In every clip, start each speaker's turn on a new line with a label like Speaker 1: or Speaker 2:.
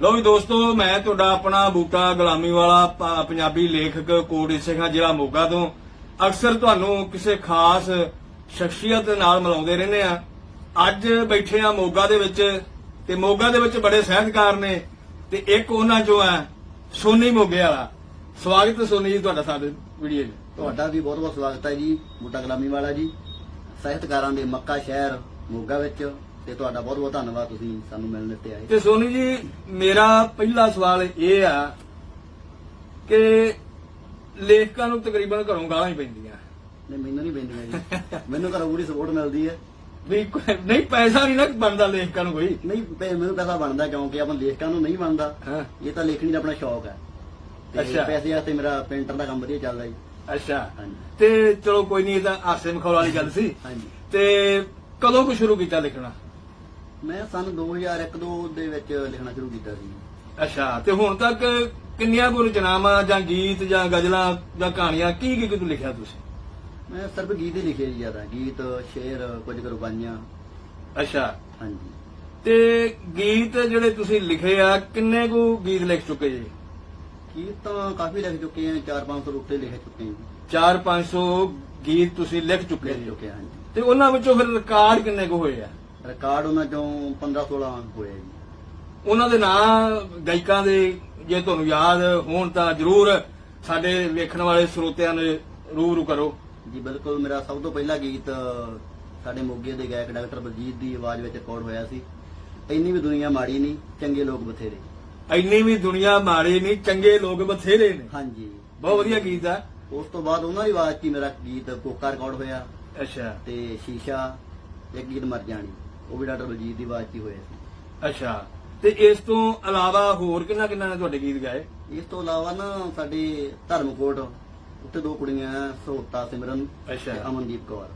Speaker 1: ਲੋ ਵੀ ਦੋਸਤੋ, ਮੈਂ ਤੁਹਾਡਾ ਆਪਣਾ ਬੂਟਾ ਗੁਲਾਮੀ ਵਾਲਾ ਪੰਜਾਬੀ ਲੇਖਕ, ਕੋਟ ਸਿੱਖਾਂ ਜ਼ਿਲ੍ਹਾ ਮੋਗਾ ਤੋਂ। ਅਕਸਰ ਤੁਹਾਨੂੰ ਕਿਸੇ ਖਾਸ ਸ਼ਖਸੀਅਤ ਨਾਲ ਮਿਲਾਉਂਦੇ ਰਹਿੰਦੇ ਆ। ਅੱਜ ਬੈਠੇ ਆ ਮੋਗਾ ਦੇ ਵਿੱਚ, ਤੇ ਮੋਗਾ ਦੇ ਵਿੱਚ ਬੜੇ ਸਾਹਿਤਕਾਰ ਨੇ, ਤੇ ਇੱਕ ਉਹਨਾਂ ਚੋਂ ਆ, ਸੋਨੀ ਮੋਗੇ ਵਾਲਾ। ਸਵਾਗਤ ਹੈ ਸੋਨੀ ਜੀ ਤੁਹਾਡਾ ਸਾਡੇ ਵੀਡੀਓ 'ਚ।
Speaker 2: ਤੁਹਾਡਾ ਵੀ ਬਹੁਤ ਬਹੁਤ ਸਵਾਗਤ ਹੈ ਜੀ, ਬੂਟਾ ਗੁਲਾਮੀ ਵਾਲਾ ਜੀ। ਸਾਹਿਤਕਾਰਾਂ ਦੇ ਮੱਕਾ ਸ਼ਹਿਰ, ਮੋਗਾ ਵਿੱਚ। ਤੇ ਤੁਹਾਡਾ ਬਹੁਤ ਬਹੁਤ ਧੰਨਵਾਦ ਤੁਸੀਂ ਸਾਨੂੰ ਮਿਲਣ ਦਿੱਤੇ ਆਏ
Speaker 1: ਤੇ ਸੋਨੀ ਜੀ ਮੇਰਾ ਪਹਿਲਾ ਸਵਾਲ ਇਹ ਆ ਕਿ ਲੇਖਕਾਂ ਨੂੰ ਤਕਰੀਬਨ ਘਰੋਂ ਗਾਲਾਂ ਹੀ ਪੈਂਦੀਆਂ।
Speaker 2: ਨਹੀਂ ਮੈਨੂੰ ਨਹੀਂ ਪੈਂਦੀਆਂ ਜੀ। ਮੈਨੂੰ ਘਰੋਂ ਪੂਰੀ ਸਪੋਰਟ ਮਿਲਦੀ ਹੈ।
Speaker 1: ਵੀ ਨਹੀਂ ਪੈਸਾ ਨਹੀਂ ਨਾ ਬਣਦਾ ਲੇਖਕਾਂ ਨੂੰ ਕੋਈ।
Speaker 2: ਨਹੀਂ ਮੈਨੂੰ ਪੈਸਾ ਬਣਦਾ ਕਿਉਂਕਿ ਆਪਾਂ ਲੇਖਕਾਂ ਨੂੰ ਨਹੀਂ ਬਣਦਾ।
Speaker 1: ਹਾਂ।
Speaker 2: ਇਹ ਤਾਂ ਲੇਖਣੀ ਦਾ ਆਪਣਾ ਸ਼ੌਕ ਹੈ।
Speaker 1: ਅੱਛਾ।
Speaker 2: ਪੈਸੇ ਵਾਸਤੇ ਮੇਰਾ ਪੇਂਟਰ ਦਾ ਕੰਮ ਵਧੀਆ ਚੱਲਦਾ ਜੀ।
Speaker 1: ਅੱਛਾ। ਤੇ ਚਲੋ ਕੋਈ ਨਹੀਂ ਇਹ ਤਾਂ ਹਾਸੇ ਮਖੌਲ ਵਾਲੀ ਗੱਲ ਸੀ।
Speaker 2: ਹਾਂਜੀ।
Speaker 1: ਤੇ ਕਦੋਂ ਕੁ ਸ਼ੁਰੂ ਕੀਤਾ ਲਿਖਣਾ?
Speaker 2: ਮੈਂ ਸਨ 2001 ਦੋ ਵਿੱਚ ਲਿਖਣਾ ਸ਼ੁਰੂ ਕੀਤਾ ਸੀ।
Speaker 1: ਅੱਛਾ ਤੇ ਹੁਣ ਤੱਕ ਕਿੰਨੀਆਂ ਕੁ ਰਚਨਾਵਾਂ ਜਾਂ ਗੀਤ ਜਾਂ ਗਜ਼ਲਾਂ ਜਾਂ ਕਹਾਣੀਆਂ ਕੀ ਕੀ ਕੁ ਲਿਖਿਆ ਤੁਸੀਂ?
Speaker 2: ਮੈਂ ਸਿਰਫ ਗੀਤ ਹੀ ਲਿਖੇ ਜ਼ਿਆਦਾ। ਗੀਤ ਸ਼ੇਰ ਕੁਝ ਕੁਰਬਾਨੀਆਂ
Speaker 1: ਅੱਛਾ।
Speaker 2: ਹਾਂਜੀ।
Speaker 1: ਤੇ ਗੀਤ ਜਿਹੜੇ ਤੁਸੀਂ ਲਿਖੇ ਆ ਕਿੰਨੇ ਕੁ ਗੀਤ ਲਿਖ ਚੁੱਕੇ ਜੀ?
Speaker 2: ਗੀਤ ਤਾਂ ਕਾਫੀ ਲਿਖ ਚੁੱਕੇ ਆ 4-500 ਰੁਪਏ ਲਿਖ ਚੁੱਕੇ ਹਾਂ
Speaker 1: 4-500 ਗੀਤ ਤੁਸੀਂ ਲਿਖ ਚੁੱਕੇ
Speaker 2: ਲਿਖ ਚੁੱਕੇ ਹਾਂਜੀ।
Speaker 1: ਤੇ ਉਹਨਾਂ ਵਿੱਚੋਂ ਫਿਰ ਰਿਕਾਰਡ ਕਿੰਨੇ ਕੁ ਹੋਏ ਆ?
Speaker 2: ਰਿਕਾਰਡ ਉਹਨਾਂ ਚੋਂ 15-16 ਹੋਏ ਜੀ।
Speaker 1: ਉਹਨਾਂ ਦੇ ਨਾਂ ਗਾਇਕਾਂ ਦੇ ਜੇ ਤੁਹਾਨੂੰ ਯਾਦ ਹੋਣ ਤਾਂ ਜਰੂਰ ਸਾਡੇ ਵੇਖਣ ਵਾਲੇ ਸਰੋਤਿਆਂ ਨੇ ਰੂਬਰੂ ਕਰੋ।
Speaker 2: ਜੀ ਬਿਲਕੁਲ ਮੇਰਾ ਸਭ ਤੋਂ ਪਹਿਲਾ ਗੀਤ ਸਾਡੇ ਮੋਗੇ ਦੇ ਗਾਇਕ ਡਾਕਟਰ ਬਲਜੀਤ ਦੀ ਆਵਾਜ਼ ਵਿੱਚ ਰਿਕਾਰਡ ਹੋਇਆ ਸੀ। ਇੰਨੀ ਵੀ ਦੁਨੀਆ ਮਾੜੀ ਨਹੀਂ ਚੰਗੇ ਲੋਕ ਬਥੇਰੇ।
Speaker 1: ਇੰਨੀ ਵੀ ਦੁਨੀਆ ਮਾੜੀ ਨਹੀਂ ਚੰਗੇ ਲੋਕ ਬਥੇਰੇ ਨੇ।
Speaker 2: ਹਾਂਜੀ।
Speaker 1: ਬਹੁਤ ਵਧੀਆ ਗੀਤ ਆ।
Speaker 2: ਉਸ ਤੋਂ ਬਾਅਦ ਉਹਨਾਂ ਦੀ ਆਵਾਜ਼ 'ਚ ਹੀ ਮੇਰਾ ਗੀਤ ਕੋਕਾ ਰਿਕਾਰਡ ਹੋਇਆ।
Speaker 1: ਅੱਛਾ।
Speaker 2: ਤੇ ਸ਼ੀਸ਼ਾ ਇੱਕ ਗੀਤ ਮਰ ਜਾਣੀ। ਉਹ ਵੀ ਡਾਕਟਰ ਬਲਜੀਤ ਦੀ ਆਵਾਜ਼ 'ਚ ਹੀ ਹੋਇਆ ਸੀ।
Speaker 1: ਅੱਛਾ ਤੇ ਇਸ ਤੋਂ ਇਲਾਵਾ ਹੋਰ ਕਿੰਨਾ ਕਿੰਨਾ ਨੇ ਤੁਹਾਡੇ ਗੀਤ ਗਾਏ?
Speaker 2: ਇਸ ਤੋਂ ਇਲਾਵਾ ਨਾ ਸਾਡੇ ਧਰਮਕੋਟ ਉੱਥੇ ਦੋ ਕੁੜੀਆਂ ਸੋਤਾ ਸਿਮਰਨ
Speaker 1: ਅੱਛਾ।
Speaker 2: ਤੇ ਅਮਨਦੀਪ ਕੌਰ।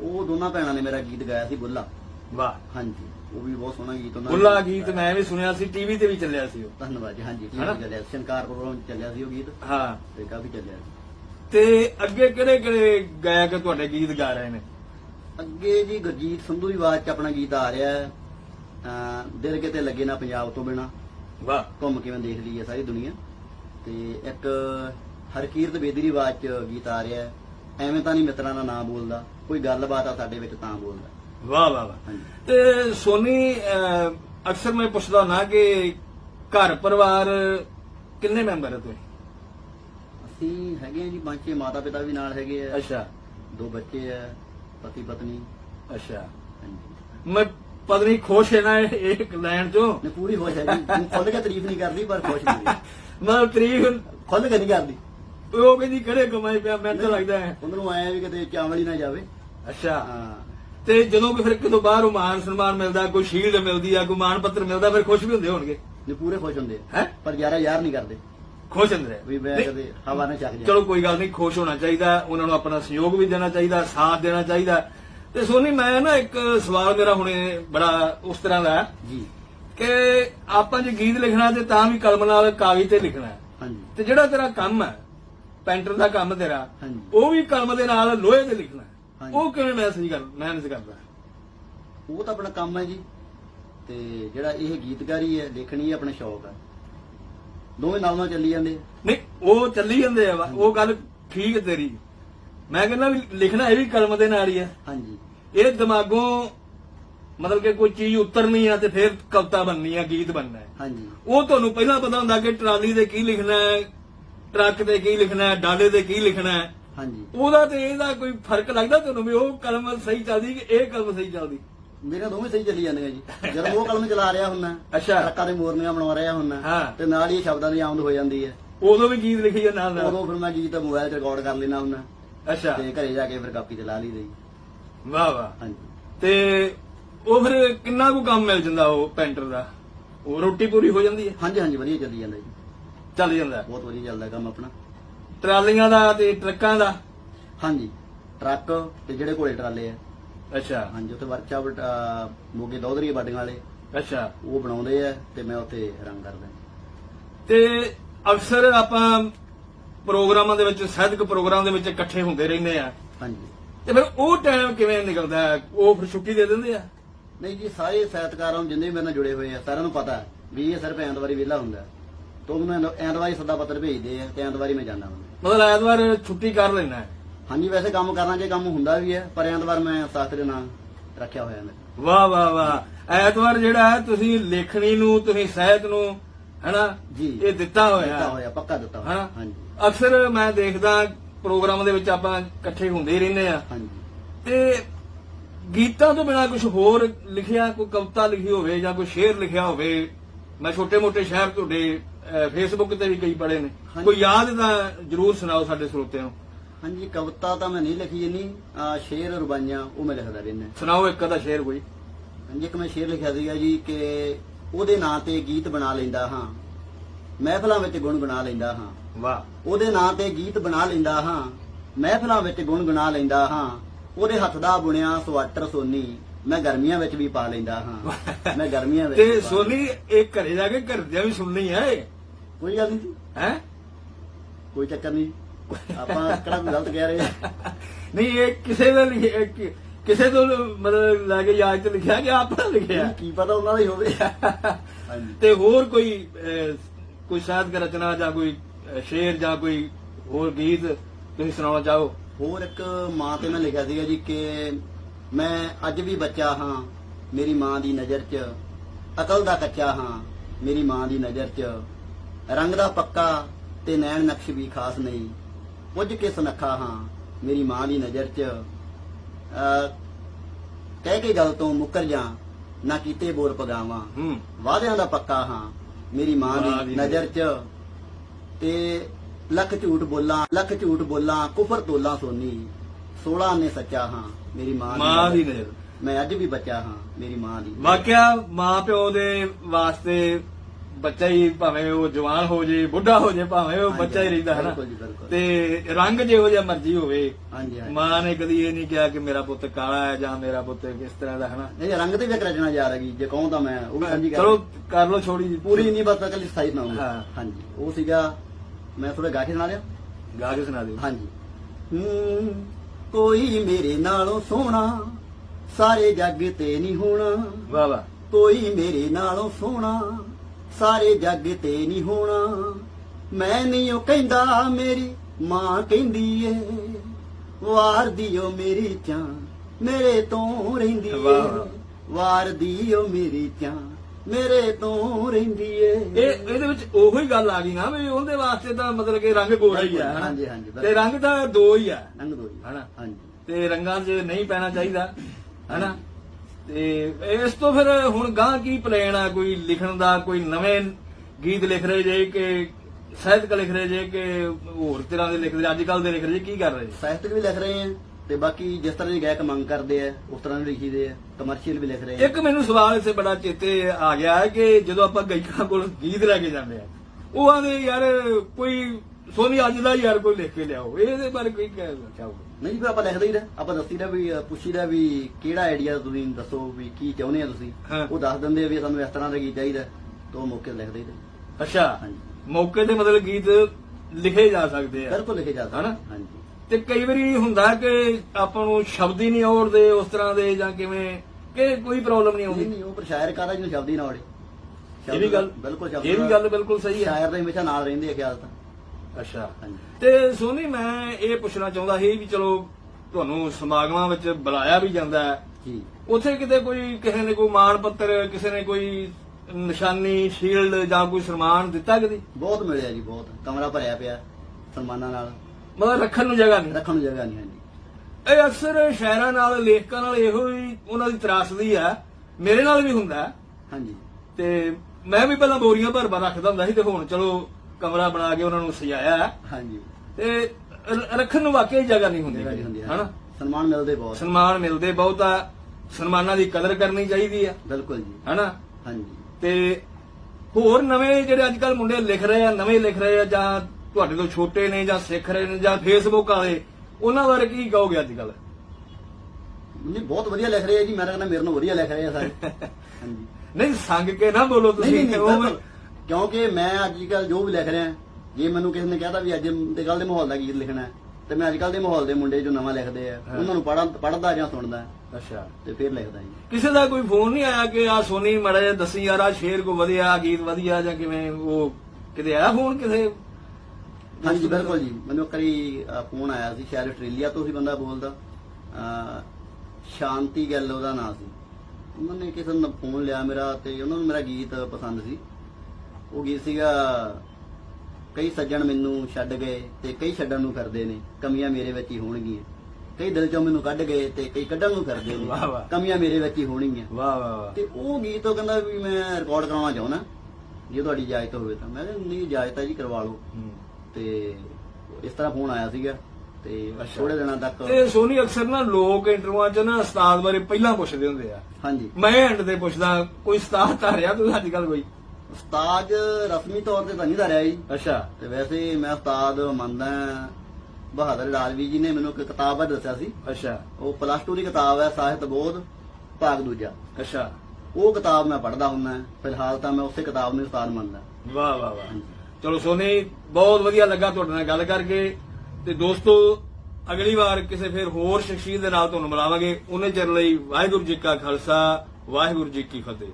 Speaker 2: ਉਹ ਦੋਨਾਂ ਭੈਣਾਂ ਨੇ ਮੇਰਾ ਗੀਤ ਗਾਇਆ ਸੀ ਬੁੱਲਾ।
Speaker 1: ਵਾਹ।
Speaker 2: ਹਾਂਜੀ ਉਹ ਵੀ ਬਹੁਤ ਸੋਹਣਾ ਗੀਤ ਉਹਨਾਂ ਨੇ
Speaker 1: ਬੁੱਲਾ ਗੀਤ ਮੈਂ ਵੀ ਸੁਣਿਆ ਸੀ ਟੀਵੀ ਤੇ ਵੀ ਚੱਲਿਆ ਸੀ ਉਹ।
Speaker 2: ਧੰਨਵਾਦ ਜੀ ਹਾਂਜੀ ਠੀਕ
Speaker 1: ਹਨਾ?
Speaker 2: ਚੱਲਿਆ ਸੀ। ਸ਼ਨਕਾਰ ਪ੍ਰੋਗਰਾਮ 'ਚ ਚੱਲਿਆ ਸੀ ਉਹ ਗੀਤ।
Speaker 1: ਹਾਂ।
Speaker 2: ਤੇ ਕਾਫੀ ਚੱਲਿਆ ਸੀ।
Speaker 1: ਤੇ ਅੱਗੇ ਕਿਹੜੇ ਕਿਹੜੇ ਗਾਇਕ ਤੁਹਾਡੇ ਗੀਤ ਗਾ ਰਹੇ ਨੇ?
Speaker 2: ਅੱਗੇ ਜੀ ਗੁਰਜੀਤ ਸੰਧੂ ਦੀ ਆਵਾਜ਼ 'ਚ ਆਪਣਾ ਗੀਤ ਆ ਰਿਹਾ ਹੈ। ਅਮ ਦਿਲ ਕਿਤੇ ਲੱਗੇ ਨਾ ਪੰਜਾਬ ਤੋਂ ਬਿਨਾ।
Speaker 1: ਵਾਹ।
Speaker 2: ਘੁੰਮ ਕਿਵੇਂ ਦੇਖ ਲਈ ਹੈ ਸਾਰੀ ਦੁਨੀਆ। ਤੇ ਇੱਕ ਹਰਕੀਰਤ ਬੇਦੀ ਦੀ ਆਵਾਜ਼ 'ਚ ਗੀਤ ਆ ਰਿਹਾ ਹੈ। ਐਵੇਂ ਤਾਂ ਨਹੀਂ ਮਿੱਤਰਾਂ ਦਾ ਨਾਮ ਬੋਲਦਾ। ਕੋਈ ਗੱਲਬਾਤ ਆ ਸਾਡੇ ਵਿੱਚ ਤਾਂ ਬੋਲਦਾ।
Speaker 1: ਵਾਹ ਵਾਹ ਵਾਹ।
Speaker 2: ਹਾਂਜੀ।
Speaker 1: ਤੇ ਸੋਨੀ ਅਹ, ਅਕਸਰ ਮੈਂ ਪੁੱਛਦਾ ਨਾ ਕਿ ਘਰ ਪਰਿਵਾਰ ਕਿੰਨੇ ਮੈਂਬਰ ਹੈ ਤੁਸੀਂ?
Speaker 2: ਅਸੀਂ ਹੈਗੇ ਆ ਜੀ ਪੰਜ ਛੇ ਮਾਤਾ ਪਿਤਾ ਵੀ ਨਾਲ ਹੈਗੇ ਆ।
Speaker 1: ਅੱਛਾ।
Speaker 2: ਦੋ ਬੱਚੇ ਆ। ਪਤੀ ਪਤਨੀ।
Speaker 1: ਅੱਛਾ।
Speaker 2: ਹਾਂਜੀ।
Speaker 1: ਮੈਂ ਪਤਨੀ ਖੁਸ਼ ਹੈ ਨਾ ਇਹ ਲਾਈਨ ਚੋਂ?
Speaker 2: ਨੇ ਪੂਰੀ ਖੁਸ਼ ਹੈ ਜੀ। ਖੁੱਲ ਕੇ ਤਾਰੀਫ ਨਹੀਂ ਕਰਦੀ ਪਰ ਖੁਸ਼ ਹੁੰਦੀ ਹੈ।
Speaker 1: ਮੈਂ ਤਰੀਫ
Speaker 2: ਖੁੱਲ ਕੇ ਨਹੀਂ ਕਰਦੀ।
Speaker 1: ਉਹ ਕਹਿੰਦੀ ਕਿਹੜੇ ਕਮਾਈ ਪਿਆ? ਮੈਨੂੰ ਤਾਂ ਲੱਗਦਾ ਹੈ।
Speaker 2: ਉਹਨਾਂ ਨੂੰ ਆਇਆ ਵੀ ਕਿਤੇ ਚਾਵਲ ਹੀ ਨਾ ਜਾਵੇ।
Speaker 1: ਅੱਛਾ।
Speaker 2: ਹਾਂ।
Speaker 1: ਤੇ ਜਦੋਂ ਵੀ ਫਿਰ ਕਿਤੋਂ ਬਾਹਰੋਂ ਮਾਨ ਸਨਮਾਨ ਮਿਲਦਾ ਕੋਈ ਸ਼ੀਲਡ ਮਿਲਦੀ ਆ ਕੋਈ ਮਾਨ ਪੱਤਰ ਮਿਲਦਾ ਫਿਰ ਖੁਸ਼ ਵੀ ਹੁੰਦੇ ਹੋਣਗੇ।
Speaker 2: ਨੇ ਪੂਰੇ ਖੁਸ਼ ਹੁੰਦੇ ਆ।
Speaker 1: ਹੈ?
Speaker 2: ਪਰ ਯਾਰਾ ਯਾਰ ਨਹੀਂ ਕਰਦੇ।
Speaker 1: ਖੁਸ਼ ਹੁੰਦੇ
Speaker 2: ਵੀ ਮੈਂ
Speaker 1: ਨਹੀਂ,
Speaker 2: ਕਦੇ ਹਵਾ ਨਾ ਚੱਕ ਜਾ
Speaker 1: ਚਲੋ ਕੋਈ ਗੱਲ ਨਹੀਂ ਖੁਸ਼ ਹੋਣਾ ਚਾਹੀਦਾ ਉਹਨਾਂ ਨੂੰ ਆਪਣਾ ਸਹਿਯੋਗ ਵੀ ਦੇਣਾ ਚਾਹੀਦਾ ਸਾਥ ਦੇਣਾ ਚਾਹੀਦਾ। ਤੇ ਸੋਨੀ ਮੈਂ ਨਾ ਇੱਕ ਸਵਾਲ ਮੇਰਾ ਹੁਣੇ ਬੜਾ ਉਸ ਤਰ੍ਹਾਂ ਦਾ ਹੈ
Speaker 2: ਜੀ।
Speaker 1: ਕਿ ਆਪਾਂ ਜੇ ਗੀਤ ਲਿਖਣਾ ਤੇ ਤਾਂ ਵੀ ਕਲਮ ਨਾਲ ਕਾਗਜ਼ ਤੇ ਲਿਖਣਾ ਹੈ।
Speaker 2: ਹਾਂਜੀ।
Speaker 1: ਤੇ ਜਿਹੜਾ ਤੇਰਾ ਕੰਮ ਹੈ ਪੈਂਟਰ ਦਾ ਕੰਮ ਤੇਰਾ
Speaker 2: ਹਾਂਜੀ।
Speaker 1: ਉਹ ਵੀ ਕਲਮ ਦੇ ਨਾਲ ਲੋਹੇ ਤੇ ਲਿਖਣਾ ਹੈ।
Speaker 2: ਹਾਂਜੀ।
Speaker 1: ਉਹ ਕਿਵੇਂ ਮੈਸੇਜ ਕਰ ਮੈਨੇਜ ਕਰਦਾ
Speaker 2: ਉਹ ਤਾਂ ਆਪਣਾ ਕੰਮ ਹੈ ਜੀ। ਤੇ ਜਿਹੜਾ ਇਹ ਗੀਤਕਾਰੀ ਹੈ ਲਿਖਣੀ ਹੈ ਆਪਣਾ ਸ਼ੌਕ ਹੈ। ਦੋਵੇਂ ਨਾਲ ਨਾਲ ਚੱਲੀ ਜਾਂਦੇ ਆ।
Speaker 1: ਨਹੀਂ ਉਹ ਚੱਲੀ ਜਾਂਦੇ ਆ ਵਾ, ਉਹ ਗੱਲ ਠੀਕ ਹੈ ਤੇਰੀ। ਮੈਂ ਕਹਿੰਦਾ ਵੀ ਲਿਖਣਾ ਇਹ ਵੀ ਕਲਮ ਦੇ ਨਾਲ ਹੀ ਹੈ
Speaker 2: ਹਾਂਜੀ।
Speaker 1: ਇਹ ਦਿਮਾਗੋਂ ਮਤਲਬ ਕਿ ਕੋਈ ਚੀਜ਼ ਉਤਰਨੀ ਆ ਤੇ ਫਿਰ ਕਵਿਤਾ ਬਣਨੀ ਆ ਗੀਤ ਬਣਨਾ ਹੈ।
Speaker 2: ਹਾਂਜੀ।
Speaker 1: ਉਹ ਤੁਹਾਨੂੰ ਪਹਿਲਾਂ ਪਤਾ ਹੁੰਦਾ ਕਿ ਟਰਾਲੀ ਤੇ ਕੀ ਲਿਖਣਾ ਹੈ ਟਰੱਕ ਤੇ ਕੀ ਲਿਖਣਾ ਹੈ ਡਾਲੇ ਤੇ ਕੀ ਲਿਖਣਾ ਹੈ।
Speaker 2: ਹਾਂਜੀ।
Speaker 1: ਉਹਦਾ ਤੇ ਇਹਦਾ ਕੋਈ ਫ਼ਰਕ ਲੱਗਦਾ ਤੁਹਾਨੂੰ ਵੀ ਉਹ ਕਲਮ ਸਹੀ ਚੱਲਦੀ ਕਿ ਇਹ ਕਲਮ ਸਹੀ ਚੱਲਦੀ?
Speaker 2: ਮੇਰੇ ਦੋਵੇਂ ਸਹੀ ਚੱਲੀ ਜਾਂਦੇ ਆ ਜੀ। ਜਦੋਂ ਉਹ ਕਲਮ ਚਲਾ ਰਿਹਾ ਹੁੰਦਾ
Speaker 1: ਅੱਛਾ।
Speaker 2: ਟਰੱਕਾਂ ਦੇ ਮੋਰਨੀਆਂ ਬਣਾ ਰਿਹਾ ਹੁੰਦਾ
Speaker 1: ਹਾਂ।
Speaker 2: ਤੇ ਨਾਲ ਹੀ ਇਹ ਸ਼ਬਦਾਂ ਦੀ ਆਮਦ ਹੋ ਜਾਂਦੀ ਹੈ।
Speaker 1: ਉਦੋਂ ਵੀ ਗੀਤ ਲਿਖੀ ਜਾਂਦਾ ਨਾਲ
Speaker 2: ਉਦੋਂ ਫਿਰ ਮੈਂ ਗੀਤ ਮੋਬਾਈਲ 'ਚ ਰਿਕਾਰਡ ਕਰ ਲੈਣਾ ਹੁੰਦਾ।
Speaker 1: ਅੱਛਾ।
Speaker 2: ਤੇ ਘਰੇ ਜਾ ਕੇ ਫਿਰ ਕਾਪੀ ਤੇ ਲਾ ਲਈ ਦੀ।
Speaker 1: ਵਾਹ ਵਾਹ।
Speaker 2: ਹਾਂਜੀ।
Speaker 1: ਤੇ ਉਹ ਫਿਰ ਕਿੰਨਾ ਕੁ ਕੰਮ ਮਿਲ ਜਾਂਦਾ ਉਹ ਪੈਂਟਰ ਦਾ? ਉਹ ਰੋਟੀ ਪੂਰੀ ਹੋ ਜਾਂਦੀ ਹੈ?
Speaker 2: ਹਾਂਜੀ ਹਾਂਜੀ ਵਧੀਆ ਚੱਲੀ ਜਾਂਦਾ ਜੀ।
Speaker 1: ਚੱਲ ਜਾਂਦਾ। ਹੈ।
Speaker 2: ਬਹੁਤ ਵਧੀਆ ਚੱਲਦਾ ਕੰਮ ਆਪਣਾ।
Speaker 1: ਟਰਾਲੀਆਂ ਦਾ ਤੇ ਟਰੱਕਾਂ ਦਾ?
Speaker 2: ਹਾਂਜੀ। ਟਰੱਕ ਤੇ ਜਿਹੜੇ ਘੋੜੇ ਟਰਾਲੇ ਆ।
Speaker 1: ਅੱਛਾ।
Speaker 2: ਹਾਂਜੀ ਉੱਥੇ ਵਰਕਸ਼ਾਪ ਮੋਗੇ ਦੌਧਰੀ ਬਾਡੀਆਂ ਵਾਲੇ।
Speaker 1: ਅੱਛਾ।
Speaker 2: ਉਹ ਬਣਾਉਂਦੇ ਆ ਤੇ ਮੈਂ ਉੱਥੇ ਰੰਗ ਕਰਦਾ
Speaker 1: ਤੇ ਅਕਸਰ ਆਪਾਂ ਪ੍ਰੋਗਰਾਮਾਂ ਦੇ ਵਿੱਚ ਸਾਹਿਤਕ ਪ੍ਰੋਗਰਾਮ ਦੇ ਵਿੱਚ ਇਕੱਠੇ ਹੁੰਦੇ ਰਹਿੰਦੇ ਆ।
Speaker 2: ਹਾਂਜੀ।
Speaker 1: ਤੇ ਫਿਰ ਉਹ ਟਾਈਮ ਕਿਵੇਂ ਨਿਕਲਦਾ? ਉਹ ਫਿਰ ਛੁੱਟੀ ਦੇ ਦਿੰਦੇ ਆ?
Speaker 2: ਨਹੀਂ ਜੀ ਸਾਰੇ ਸਾਹਿਤਕਾਰਾਂ ਨੂੰ ਜਿੰਨੇ ਵੀ ਮੇਰੇ ਨਾਲ ਜੁੜੇ ਹੋਏ ਆ ਸਾਰਿਆਂ ਨੂੰ ਪਤਾ ਵੀ ਇਹ ਸਿਰਫ ਐਤਵਾਰੀ ਵਿਹਲਾ ਹੁੰਦਾ। ਤੋਂ ਮੈਨੂੰ ਐਤਵਾਰੀ ਸੱਦਾ ਪੱਤਰ ਭੇਜਦੇ ਆ ਤੇ ਐਤਵਾਰੀ ਮੈਂ ਜਾਂਦਾ ਹਾਂ
Speaker 1: ਮਤਲਬ ਐਤਵਾਰ ਛੁੱਟੀ ਕਰ ਲੈਣਾ ਹੈ।
Speaker 2: ਹਾਂਜੀ ਵੈਸੇ ਕੰਮ ਕਰਨਾ ਜੇ ਕੰਮ ਹੁੰਦਾ ਵੀ ਹੈ ਪਰ ਐਤਵਾਰ ਮੈਂ ਸਾਥ ਦੇ ਨਾਂ ਰੱਖਿਆ ਹੋਇਆ ਮੈਂ
Speaker 1: ਵਾਹ ਵਾਹ ਵਾਹ। ਐਤਵਾਰ ਜਿਹੜਾ ਹੈ ਤੁਸੀਂ ਲੇਖਣੀ ਨੂੰ ਤੁਸੀਂ ਸਾਹਿਤ ਨੂੰ ਹੈਨਾ
Speaker 2: ਜੀ।
Speaker 1: ਇਹ ਦਿੱਤਾ ਹੋਇਆ।
Speaker 2: ਦਿੱਤਾ। ਹੋਇਆ ਪੱਕਾ ਦਿੱਤਾ ਹੋਇਆ। ਹਾਂਜੀ।
Speaker 1: ਅਕਸਰ ਮੈਂ ਦੇਖਦਾ ਪ੍ਰੋਗਰਾਮ ਦੇ ਵਿੱਚ ਆਪਾਂ ਇਕੱਠੇ ਹੁੰਦੇ ਹੀ ਰਹਿੰਦੇ ਆ
Speaker 2: ਹਾਂਜੀ।
Speaker 1: ਤੇ ਗੀਤਾਂ ਤੋਂ ਬਿਨਾ ਕੁਝ ਹੋਰ ਲਿਖਿਆ ਕੋਈ ਕਵਿਤਾ ਲਿਖੀ ਹੋਵੇ ਜਾਂ ਕੋਈ ਸ਼ੇਰ ਲਿਖਿਆ ਹੋਵੇ ਮੈਂ ਛੋਟੇ-ਮੋਟੇ ਸ਼ਹਿਰ ਤੁਹਾਡੇ ਫੇਸਬੁੱਕ ਤੇ ਵੀ ਕਈ ਪੜੇ ਨੇ। ਕੋਈ ਯਾਦ ਤਾਂ ਜਰੂਰ ਸੁਣਾਓ ਸਾਡੇ ਸਰੋਤਿਆਂ ਨੂੰ।
Speaker 2: ਹਾਂਜੀ ਕਵਿਤਾ ਤਾਂ ਮੈਂ ਨਹੀਂ ਲਿਖੀ ਜਿੰਨੀ ਆ ਸ਼ੇਰ ਰੁਬਾਈਆਂ ਉਹ ਮੈਂ ਲਿਖਦਾ ਰਹਿੰਦਾ
Speaker 1: ਸੁਣਾਓ ਇੱਕ ਅੱਧਾ ਸ਼ੇਰ ਕੋਈ।
Speaker 2: ਹਾਂਜੀ ਇੱਕ ਮੈਂ ਸ਼ੇਰ ਲਿਖਿਆ ਸੀਗਾ ਜੀ ਕਿ ਉਹਦੇ ਨਾਂ ਤੇ ਗੀਤ ਬਣਾ ਲੈਂਦਾ ਹਾਂ। ਮਹਿਫਲਾਂ ਵਿੱਚ ਗੁਣ ਗੁਣਾ ਲੈਂਦਾ ਹਾਂ।
Speaker 1: ਵਾਹ।
Speaker 2: ਉਹਦੇ ਨਾਂ ਤੇ ਗੀਤ ਬਣਾ ਲੈਂਦਾ ਹਾਂ। ਮਹਿਫਲਾਂ ਵਿੱਚ ਗੁਣ ਗੁਣਾ ਲੈਂਦਾ ਹਾਂ। ਉਹਦੇ ਹੱਥ ਦਾ ਬੁਣਿਆ ਸਵਾਟਰ ਸੋਨੀ ਮੈਂ ਗਰਮੀਆਂ ਵਿੱਚ ਵੀ ਪਾ ਲੈਂਦਾ ਹਾਂ। ਮੈਂ ਗਰਮੀਆਂ ਵਿੱਚ
Speaker 1: ਤੇ ਸੋਨੀ ਇਹ ਘਰੇ ਜਾ ਕੇ ਘਰਦਿਆਂ ਵੀ ਸੁਣਨੀ ਹੈ
Speaker 2: ਕੋਈ ਗੱਲ ਨਹੀਂ
Speaker 1: ਹੈ?
Speaker 2: ਕੋਈ ਚੱਕਰ ਨਹੀਂ। ਆਪਾਂ ਕਿਹੜਾ ਕੋਈ ਗਲਤ ਕਹਿ ਰਹੇ।
Speaker 1: ਨਹੀਂ ਇਹ ਕਿਸੇ ਦਾ ਲਿਖਿਆ ਕਿ- ਕਿਸੇ ਤੋਂ ਮਤਲਬ ਲੈ ਕੇ ਯਾਦ ਤੇ ਲਿਖਿਆ ਕਿ ਆਪਣਾ ਲਿਖਿਆ?
Speaker 2: ਕੀ ਪਤਾ ਉਹਨਾਂ ਦਾ ਹੀ ਹੋਵੇ। ਹਾਂਜੀ।
Speaker 1: ਤੇ ਹੋਰ ਕੋਈ ਅਹ, ਕੋਈ ਸਾਹਿਤਕ ਰਚਨਾ ਜਾਂ ਕੋਈ ਅਹ, ਸ਼ੇਰ ਜਾਂ ਕੋਈ ਹੋਰ ਗੀਤ ਤੁਸੀਂ ਸੁਣਾਉਣਾ ਚਾਹੋ?
Speaker 2: ਹੋਰ ਇੱਕ ਮਾਂ ਤੇ ਮੈਂ ਲਿਖਿਆ ਸੀਗਾ ਜੀ ਕਿ ਮੈਂ ਅੱਜ ਵੀ ਬੱਚਾ ਹਾਂ ਮੇਰੀ ਮਾਂ ਦੀ ਨਜ਼ਰ 'ਚ। ਅਕਲ ਦਾ ਕੱਚਾ ਹਾਂ ਮੇਰੀ ਮਾਂ ਦੀ ਨਜ਼ਰ 'ਚ। ਰੰਗ ਦਾ ਪੱਕਾ ਤੇ ਨੈਣ ਨਕਸ਼ ਵੀ ਖਾਸ ਨਹੀਂ। ਕੁਝ ਕੇ ਸੁਨੱਖਾ ਹਾਂ ਮੇਰੀ ਮਾਂ ਦੀ ਨਜ਼ਰ 'ਚ ਕਹਿ ਕੇ ਗੱਲ ਤੋਂ ਮੁੱਕਰ ਜਾ ਨਾ ਕੀਤੇ ਬੋਲ ਪਗਾਵਾਂ।
Speaker 1: ਹੂੰ।
Speaker 2: ਵਾਅਦਿਆਂ ਦਾ ਪੱਕਾ ਹਾਂ ਮੇਰੀ ਮਾਂ ਦੀ ਨਜ਼ਰ 'ਚ ਤੇ ਲੱਖ ਝੂਠ ਬੋਲਾਂ ਲੱਖ ਝੂਠ ਬੋਲਾਂ ਕੁਫਰ ਤੋਲਾਂ ਸੋਨੀ 16 ਨੇ ਸੱਚਾ ਹਾਂ ਮੇਰੀ ਮਾਂ
Speaker 1: ਮਾਂ ਦੀ ਨਜ਼ਰ।
Speaker 2: ਮੈਂ ਅੱਜ ਵੀ ਬੱਚਾ ਹਾਂ ਮੇਰੀ ਮਾਂ ਦੀ
Speaker 1: ਵਾਕਿਆ ਮਾਂ ਪਿਓ ਦੇ ਵਾਸਤੇ ਬੱਚਾ ਹੀ ਭਾਵੇਂ ਉਹ ਜਵਾਨ ਹੋ ਜੇ ਬੁੱਢਾ ਹੋ ਜੇ ਭਾਵੇਂ ਉਹ ਬੱਚਾ ਹੀ ਰਹਿੰਦਾ ਹੈ ਨਾ
Speaker 2: ਬਿਲਕੁਲ ਜੀ, ਬਿਲਕੁਲ।
Speaker 1: ਤੇ ਰੰਗ ਜਿਹੋ ਜਿਹਾ ਮਰਜ਼ੀ ਹੋਵੇ
Speaker 2: ਹਾਂਜੀ ਹਾਂਜੀ।
Speaker 1: ਮਾਂ ਨੇ ਕਦੀ ਇਹ ਨਹੀਂ ਕਿਹਾ ਕਿ ਮੇਰਾ ਪੁੱਤ ਕਾਲਾ ਹੈ ਜਾਂ ਮੇਰਾ ਪੁੱਤ ਕਿਸ ਤਰ੍ਹਾਂ ਦਾ ਹੈ ਨਾ
Speaker 2: ਨਹੀਂ ਰੰਗ ਤੇ ਵੀ ਇੱਕ ਰਚਨਾ ਜਾ ਰਹੀ ਜੇ ਕਹੂੰ ਤਾਂ ਮੈਂ ਉਹ ਵੀ ਸਾਂਝੀ ਕਰ
Speaker 1: ਚਲੋ ਕਰ ਲਓ ਛੋੜੀ ਜੀ
Speaker 2: ਪੂਰੀ ਨਹੀਂ ਬਸ ਕੱਲੀ ਸਥਾਈ
Speaker 1: ਹਾਂ।
Speaker 2: ਸੁਣਾਉਂਗਾ ਹਾਂਜੀ ਉਹ ਸੀਗਾ ਮੈਂ ਥੋੜਾ ਗਾ ਕੇ ਸੁਣਾ ਲਿਆ
Speaker 1: ਗਾ ਕੇ ਸੁਣਾ ਦਿਓ।
Speaker 2: ਹਾਂਜੀ। ਹੂੰ, ਕੋਈ ਮੇਰੇ ਨਾਲੋਂ ਸੋਹਣਾ ਸਾਰੇ ਜੱਗ ਤੇ ਨਹੀਂ ਹੋਣਾ।
Speaker 1: ਵਾਹ ਵਾਹ।
Speaker 2: ਕੋਈ ਮੇਰੇ ਨਾਲੋਂ ਸੋਹਣਾ ਸਾਰੇ ਜੱਗ ਤੇ ਨਹੀਂ ਹੋਣਾ। ਮੈਂ ਨਹੀਂ ਉਹ ਕਹਿੰਦਾ ਮੇਰੀ ਮਾਂ ਕਹਿੰਦੀ ਏ। ਵਾਰ ਦਿਓ ਮੇਰੀ ਚਾਂ ਮੇਰੇ ਤੋਂ ਰਹਿੰਦੀ ਏ।
Speaker 1: ਵਾਹ।
Speaker 2: ਵਾਰ ਦਿਓ ਮੇਰੀ ਚਾਂ ਮੇਰੇ ਤੋਂ ਰਹਿੰਦੀ ਏ।
Speaker 1: ਇਹ ਇਹਦੇ ਵਿੱਚ ਉਹੋ ਹੀ ਗੱਲ ਆ ਗਈ ਨਾ ਵੀ ਉਹਦੇ ਵਾਸਤੇ ਤਾਂ ਮਤਲਬ ਕਿ ਰੰਗ ਗੋਰਾ ਹੀ ਆ?
Speaker 2: ਹਾਂਜੀ, ਹਾਂਜੀ,
Speaker 1: ਤੇ ਰੰਗ ਤਾਂ ਦੋ ਹੀ ਆ।
Speaker 2: ਰੰਗ ਦੋ ਜੀ
Speaker 1: ਹਨਾ?
Speaker 2: ਹਾਂਜੀ।
Speaker 1: ਤੇ ਰੰਗਾਂ 'ਚ ਨਹੀਂ ਪੈਣਾ ਚਾਹੀਦਾ ਹਨਾ? ਤੇ ਇਸ ਤੋਂ ਫਿਰ ਹੁਣ ਗਾਂ ਕੀ ਪਲਾਨ ਆ? ਕੋਈ ਲਿਖਣ ਦਾ ਕੋਈ ਨਵੇਂ ਗੀਤ ਲਿਖ ਰਹੇ ਜੇ ਕਿ ਸਾਹਿਤਕ ਲਿਖ ਰਹੇ ਜੇ ਕਿ ਹੋਰ ਤਰ੍ਹਾਂ ਦੇ ਲਿਖ ਰਹੇ? ਅੱਜ ਕੱਲ ਦੇ ਲਿਖ ਰਹੇ ਕੀ ਕਰ ਰਹੇ?
Speaker 2: ਸਾਹਿਤਕ ਵੀ ਲਿਖ ਰਹੇ ਆ ਤੇ ਬਾਕੀ ਜਿਸ ਤਰ੍ਹਾਂ ਦੇ ਗਾਇਕ ਮੰਗ ਕਰਦੇ ਆ ਉਸ ਤਰ੍ਹਾਂ ਦੇ ਲਿਖੀਦੇ ਆ। ਕਮਰਸ਼ੀਅਲ ਵੀ ਲਿਖ ਰਹੇ ਆ।
Speaker 1: ਇੱਕ ਮੈਨੂੰ ਸਵਾਲ ਇਸੇ ਬੜਾ ਚੇਤੇ ਆ ਗਿਆ ਹੈ ਕਿ ਜਦੋਂ ਆਪਾਂ ਗਾਇਕਾਂ ਕੋਲ ਗੀਤ ਲੈ ਕੇ ਜਾਂਦੇ ਆ ਉਹ ਆਂਦੇ ਯਾਰ ਕੋਈ ਸੋਨੀ ਅੱਜ ਦਾ ਯਾਰ ਕੋਈ ਲਿਖ ਕੇ ਲਿਆਓ ਇਹਦੇ ਬਾਰੇ ਕੋਈ ਕਹਿ ਚਾਹੋਗੇ
Speaker 2: ਨਹੀਂ ਫਿਰ ਆਪਾਂ ਲਿਖਦੇ ਹੀ ਰਹਿ। ਆਪਾਂ ਦੱਸੀਦਾ ਵੀ ਅ, ਪੁੱਛੀਦਾ ਵੀ ਕਿਹੜਾ ਆਈਡੀਆ ਤੁਸੀਂ ਦੱਸੋ ਵੀ ਕੀ ਚਾਹੁੰਦੇ ਆ ਤੁਸੀਂ।
Speaker 1: ਹਾਂ।
Speaker 2: ਉਹ ਦੱਸ ਦਿੰਦੇ ਆ ਵੀ ਸਾਨੂੰ ਇਸ ਤਰ੍ਹਾਂ ਦਾ ਗੀਤ ਚਾਹੀਦਾ ਤਾਂ ਉਹ ਮੌਕੇ ਤੇ ਲਿਖਦੇ ਹੀ
Speaker 1: ਅੱਛਾ
Speaker 2: ਹਾਂਜੀ।
Speaker 1: ਮੌਕੇ ਤੇ ਮਤਲਬ ਗੀਤ ਲਿਖੇ ਜਾ ਸਕਦੇ ਆ।
Speaker 2: ਬਿਲਕੁਲ ਲਿਖੇ ਜਾ ਸਕਦੇ? ਹਾਂਜੀ।
Speaker 1: ਤੇ ਕਈ ਵਾਰੀ ਹੁੰਦਾ ਕਿ ਆਪਾਂ ਨੂੰ ਸ਼ਬਦ ਹੀ ਨਹੀਂ ਔੜਦੇ ਉਸ ਤਰ੍ਹਾਂ ਦੇ ਜਾਂ ਕਿਵੇਂ ਕਿ ਕੋਈ ਪ੍ਰੋਬਲਮ ਨਹੀਂ
Speaker 2: ਨਹੀਂ
Speaker 1: ਆਉਂਦੀ।
Speaker 2: ਨਹੀਂ ਉਹ ਪਰ ਸ਼ਾਇਰ ਕਾਹਦਾ ਜਿਹਨੂੰ ਸ਼ਬਦ ਹੀ ਨਾ ਆਉੜੇ।
Speaker 1: ਇਹ ਵੀ ਗੱਲ
Speaker 2: ਬਿਲਕੁਲ ਸ਼ਬਦ
Speaker 1: ਇਹ ਵੀ ਗੱਲ ਬਿਲਕੁਲ ਸਹੀ ਹੈ।
Speaker 2: ਸ਼ਾਇਰ ਦੇ ਹਮੇਸ਼ਾ ਨਾਲ ਰਹਿੰਦੇ ਆ ਖਿਆਲ ਤਾਂ।
Speaker 1: ਅੱਛਾ।
Speaker 2: ਹਾਂਜੀ।
Speaker 1: ਤੇ ਸੋਨੀ ਮੈਂ ਇਹ ਪੁੱਛਣਾ ਚਾਹੁੰਦਾ ਸੀ ਵੀ ਚਲੋ ਤੁਹਾਨੂੰ ਸਮਾਗਮਾਂ ਵਿੱਚ ਬੁਲਾਇਆ ਵੀ ਜਾਂਦਾ ਹੈ।
Speaker 2: ਜੀ।
Speaker 1: ਉੱਥੇ ਕਿਤੇ ਕੋਈ ਕਿਸੇ ਨੇ ਕੋਈ ਮਾਣ ਪੱਤਰ ਕਿਸੇ ਨੇ ਕੋਈ ਨਿਸ਼ਾਨੀ ਸ਼ੀਲਡ ਜਾਂ ਕੋਈ ਸਨਮਾਨ ਦਿੱਤਾ ਕਦੀ?
Speaker 2: ਬਹੁਤ ਮਿਲਿਆ ਜੀ ਬਹੁਤ। ਕਮਰਾ ਭਰਿਆ ਪਿਆ ਸਨਮਾਨਾਂ ਨਾਲ।
Speaker 1: ਮਤਲਬ ਰੱਖਣ ਨੂੰ ਜਗ੍ਹਾ ਨਹੀਂ?
Speaker 2: ਰੱਖਣ ਨੂੰ ਜਗ੍ਹਾ ਨਹੀਂ ਹਾਂਜੀ।
Speaker 1: ਇਹ ਅਕਸਰ ਸ਼ਾਇਰਾਂ ਨਾਲ ਲੇਖਕਾਂ ਨਾਲ ਇਹੋ ਹੀ ਉਹਨਾਂ ਦੀ ਤਰਾਸਦੀ ਆ ਮੇਰੇ ਨਾਲ ਵੀ ਹੁੰਦਾ ਹੈ।
Speaker 2: ਹਾਂਜੀ।
Speaker 1: ਤੇ ਮੈਂ ਵੀ ਪਹਿਲਾਂ ਬੋਰੀਆਂ ਭਰ ਭਰ ਰੱਖਦਾ ਹੁੰਦਾ ਸੀ ਤੇ ਹੁਣ ਚਲੋ ਕਮਰਾ ਬਣਾ ਕੇ ਉਹਨਾਂ ਨੂੰ ਸਜਾਇਆ ਹੈ।
Speaker 2: ਹਾਂਜੀ।
Speaker 1: ਤੇ ਰ- ਰੱਖਣ ਨੂੰ ਵਾਕਈ ਜਗ੍ਹਾ ਨਹੀਂ ਹੁੰਦੀ
Speaker 2: ਜਗ੍ਹਾ ਨਹੀਂ ਹੁੰਦੀ
Speaker 1: ਹਨਾ?
Speaker 2: ਸਨਮਾਨ ਮਿਲਦੇ ਬਹੁਤ।
Speaker 1: ਸਨਮਾਨ ਮਿਲਦੇ ਬਹੁਤ ਆ। ਸਨਮਾਨਾਂ ਦੀ ਕਦਰ ਕਰਨੀ ਚਾਹੀਦੀ ਆ।
Speaker 2: ਬਿਲਕੁਲ ਜੀ।
Speaker 1: ਹਨਾ?
Speaker 2: ਹਾਂਜੀ।
Speaker 1: ਤੇ ਹੋਰ ਨਵੇਂ ਜਿਹੜੇ ਅੱਜ ਕੱਲ ਮੁੰਡੇ ਲਿਖ ਰਹੇ ਆ ਨਵੇਂ ਲਿਖ ਰਹੇ ਆ ਜਾਂ ਤੁਹਾਡੇ ਤੋਂ ਛੋਟੇ ਨੇ ਜਾਂ ਸਿੱਖ ਰਹੇ ਨੇ ਜਾਂ ਫੇਸਬੁੱਕ ਵਾਲੇ ਉਹਨਾਂ ਬਾਰੇ ਕੀ ਕਹੋਗੇ ਅੱਜ ਕੱਲ
Speaker 2: ਨਹੀਂ ਬਹੁਤ ਵਧੀਆ ਲਿਖ ਰਹੇ ਆ ਜੀ ਮੈਂ ਤਾਂ ਕਹਿੰਦਾ ਮੇਰੇ ਨਾਲ ਵਧੀਆ ਲਿਖ ਰਹੇ ਆ ਸਾਰੇ। ਹਾਂਜੀ।
Speaker 1: ਨਹੀਂ ਸੰਗ ਕੇ ਨਾ ਬੋਲੋ
Speaker 2: ਨਹੀਂ ਨਹੀਂ
Speaker 1: ਤੁਸੀਂ
Speaker 2: ਨਹੀਂ,
Speaker 1: ਉਹ
Speaker 2: ਬਿਲਕੁਲ। ਕਿਉਂਕਿ ਮੈਂ ਅੱਜ ਕੱਲ ਜੋ ਵੀ ਲਿਖ ਰਿਹਾ ਜੇ ਮੈਨੂੰ ਕਿਸੇ ਨੇ ਕਹਿਤਾ ਵੀ ਅੱਜ ਦੇ ਕੱਲ ਦੇ ਮਾਹੌਲ ਦਾ ਗੀਤ ਲਿਖਣਾ ਹੈ, ਤੇ ਮੈਂ ਅੱਜ ਕੱਲ ਦੇ ਮਾਹੌਲ ਦੇ ਮੁੰਡੇ ਜੋ ਨਵਾਂ ਲਿਖਦੇ ਆ। ਉਹਨਾਂ ਨੂੰ ਪੜ੍ਹਨ ਪੜ੍ਹਦਾ ਜਾਂ ਸੁਣਦਾ
Speaker 1: ਅੱਛਾ।
Speaker 2: ਤੇ ਫਿਰ ਲਿਖਦਾ ਜੀ
Speaker 1: ਕਿਸੇ ਦਾ ਕੋਈ ਫੋਨ ਨਹੀਂ ਆਇਆ ਕਿ ਆ ਸੋਨੀ ਮੜਾ ਜਿਹਾ ਦੱਸੀ ਯਾਰ ਆ ਸ਼ੇਰ ਕੋ ਵਧੀਆ ਗੀਤ ਵਧੀਆ ਜਾਂ ਕਿਵੇਂ ਉਹ ਕਿਤੇ ਆਇਆ ਫੋਨ ਕਿਸੇ?
Speaker 2: ਹਾਂਜੀ ਬਿਲਕੁਲ ਜੀ। ਮੈਨੂੰ ਅ, ਫੋਨ ਆਇਆ ਸੀ ਸ਼ਾਇਦ ਆਸਟ੍ਰੇਲੀਆ ਤੋਂ ਸੀ ਬੰਦਾ ਬੋਲਦਾ। ਸ਼ਾਂਤੀ ਗੱਲ ਉਹਦਾ ਨਾਮ ਸੀ। ਉਹਨਾਂ ਨੇ ਕਿਸੇ ਨੇ ਫੋਨ ਲਿਆ ਮੇਰਾ ਤੇ ਉਹਨਾਂ ਨੂੰ ਮੇਰਾ ਗੀਤ ਪਸੰਦ ਸੀ। ਉਹ ਗੀਤ ਸੀਗਾ ਕਈ ਸੱਜਣ ਮੈਨੂੰ ਛੱਡ ਗਏ ਤੇ ਕਈ ਛੱਡਣ ਨੂੰ ਫਿਰਦੇ ਨੇ ਕਮੀਆਂ ਮੇਰੇ ਵਿੱਚ ਹੀ ਹੋਣਗੀਆਂ। ਕਈ ਦਿਲ ਚੋਂ ਮੈਨੂੰ ਕੱਢ ਗਏ ਤੇ ਕਈ ਕੱਢਣ ਨੂੰ ਫਿਰਦੇ
Speaker 1: ਵਾਹ,
Speaker 2: ਨੇ
Speaker 1: ਵਾਹ।
Speaker 2: ਕਮੀਆਂ ਮੇਰੇ ਵਿੱਚ ਹੀ ਹੋਣਗੀਆਂ।
Speaker 1: ਵਾਹ ਵਾਹ ਵਾਹ।
Speaker 2: ਤੇ ਉਹ ਗੀਤ ਉਹ ਕਹਿੰਦਾ ਵੀ ਮੈਂ ਰਿਕਾਰਡ ਕਰਾਉਣਾ ਚਾਹੁੰਦਾ ਜੇ ਤੁਹਾਡੀ ਇਜਾਜ਼ਤ ਹੋਵੇ ਤਾਂ। ਮੈਂ ਕਿਹਾ ਨਹੀਂ ਇਜਾਜ਼ਤ ਹੈ ਜੀ ਕਰਵਾ ਲਓ। ਤੇ ਇਸ ਤਰ੍ਹਾਂ ਫੋਨ ਆਇਆ ਸੀਗਾ ਤੇ
Speaker 1: ਅੱਛਾ।
Speaker 2: ਥੋੜੇ ਦਿਨਾਂ ਤੱਕ
Speaker 1: ਤੇ ਸੋਨੀ ਅਕਸਰ ਨਾ ਲੋਕ ਇੰਟਰਵਿਊਆਂ 'ਚ ਨਾ ਉਸਤਾਦ ਬਾਰੇ ਪਹਿਲਾਂ ਪੁੱਛਦੇ ਹੁੰਦੇ ਆ।
Speaker 2: ਹਾਂਜੀ।
Speaker 1: ਮੈਂ ਐਂਡ ਤੇ ਪੁੱਛਦਾ ਕੋਈ ਉਸਤਾਦ ਧਾਰਿਆ ਤੂੰ ਅੱਜ ਕੱਲ ਕੋਈ?
Speaker 2: ਉਸਤਾਦ ਰਸਮੀ ਤੌਰ ਤੇ ਤਾਂ ਨਹੀਂ ਧਰਿਆ ਜੀ।
Speaker 1: ਅੱਛਾ।
Speaker 2: ਤੇ ਵੈਸੇ ਮੈਂ ਉਸਤਾਦ ਮੰਨਦਾ ਬਹਾਦਰ ਲਾਲਵੀ ਜੀ ਨੇ ਮੈਨੂੰ ਇੱਕ ਕਿਤਾਬ ਬਾਰੇ ਦੱਸਿਆ ਸੀ।
Speaker 1: ਅੱਛਾ।
Speaker 2: ਉਹ ਪਲੱਸ 2 ਦੀ ਕਿਤਾਬ ਹੈ ਸਾਹਿਤ ਬੋਧ ਭਾਗ ਦੂਜਾ।
Speaker 1: ਅੱਛਾ।
Speaker 2: ਉਹ ਕਿਤਾਬ ਮੈਂ ਪੜ੍ਹਦਾ ਹੁੰਦਾ ਫਿਲਹਾਲ ਤਾਂ ਮੈਂ ਉਸੇ ਕਿਤਾਬ ਨੂੰ ਉਸਤਾਦ ਮੰਨਦਾ।
Speaker 1: ਵਾਹ ਵਾਹ ਵਾਹ। ਚਲੋ ਸੋਨੀ ਬਹੁਤ ਵਧੀਆ ਲੱਗਾ ਤੁਹਾਡੇ ਨਾਲ ਗੱਲ ਕਰਕੇ। ਤੇ ਦੋਸਤੋ ਅਗਲੀ ਵਾਰ ਕਿਸੇ ਫਿਰ ਹੋਰ ਸ਼ਖਸੀਅਤ ਦੇ ਨਾਲ ਤੁਹਾਨੂੰ ਮਿਲਾਵਾਂਗੇ। ਉਹਨੇ ਚਿਰ ਲਈ ਵਾਹਿਗੁਰੂ ਜੀ ਕਾ ਖਾਲਸਾ ਵਾਹਿਗੁਰੂ ਜੀ ਕੀ ਫਤਿਹ।